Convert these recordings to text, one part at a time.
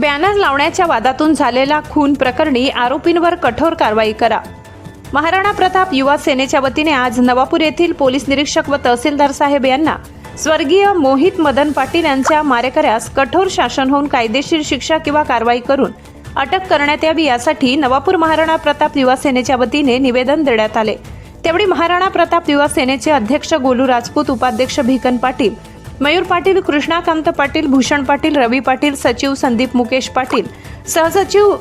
Banner लावण्याच्या वादातून झालेला खून प्रकरणी आरोपींवर कठोर कारवाई करा. महाराणा प्रताप युवा सेनेच्या वतीने आज नवापूर येथील पोलीस निरीक्षक व तहसीलदार साहेब यांना स्वर्गीय मोहित मदन पाटील यांच्या मारेकऱ्यास कठोर शासन होऊन कायदेशीर शिक्षा किंवा कारवाई करून अटक करण्यात यावी यासाठी नवापूर महाराणा प्रताप युवा सेनेच्या वतीने निवेदन देण्यात आले. त्यावेळी महाराणा प्रताप युवा सेनेचे अध्यक्ष गोलू राजपूत उपाध्यक्ष भिकन पाटील मयूर पाटील कृष्णाकांत पाटील भूषण पाटील रवी पाटील सचिव संदीप मुकेश पाटील सहसचिव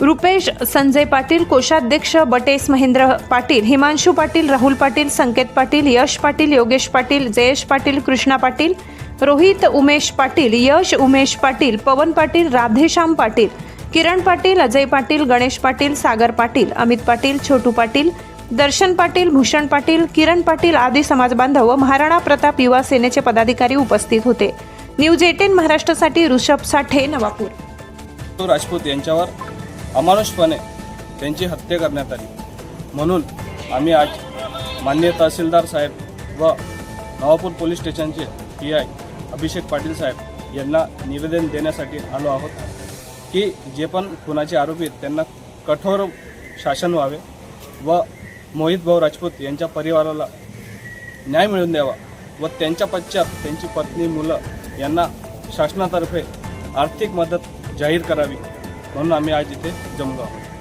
रुपेश संजय पाटील कोषाध्यक्ष बटेस महेंद्र पाटील हिमांशू पाटील राहुल पाटील संकेत पाटील यश पाटील योगेश पाटील जयेश पाटील कृष्णा पाटील रोहित उमेश पाटील यश उमेश पाटील पवन पाटील राधेश्याम पाटील किरण पाटील अजय पाटील गणेश पाटील सागर पाटील अमित पाटील छोटू पाटील दर्शन पाटील भूषण पाटील किरण पाटील आदी समाजबांधव व महाराणा प्रताप युवा सेनेचे पदाधिकारी उपस्थित होते. न्यूज एटीन महाराष्ट्रासाठी ऋषभ साठे नवापूर. तो राजपूत यांच्यावर अमानुषपणे त्यांची हत्या करण्यात आली. म्हणून आम्ही आज मान्य तहसीलदार साहेब व नवापूर पोलीस स्टेशनचे पी आय अभिषेक पाटील साहेब यांना निवेदन देण्यासाठी आलो आहोत की जे पण खुनाचे आरोपी आहेत त्यांना कठोर शासन व्हावे व मोहित भाऊ राजपूत यांच्या परिवाराला न्याय मिळवून द्यावा व त्यांच्या पश्चात त्यांची पत्नी मुलं यांना शासनातर्फे आर्थिक मदत जाहीर करावी म्हणून आम्ही आज इथे जमलो आहोत.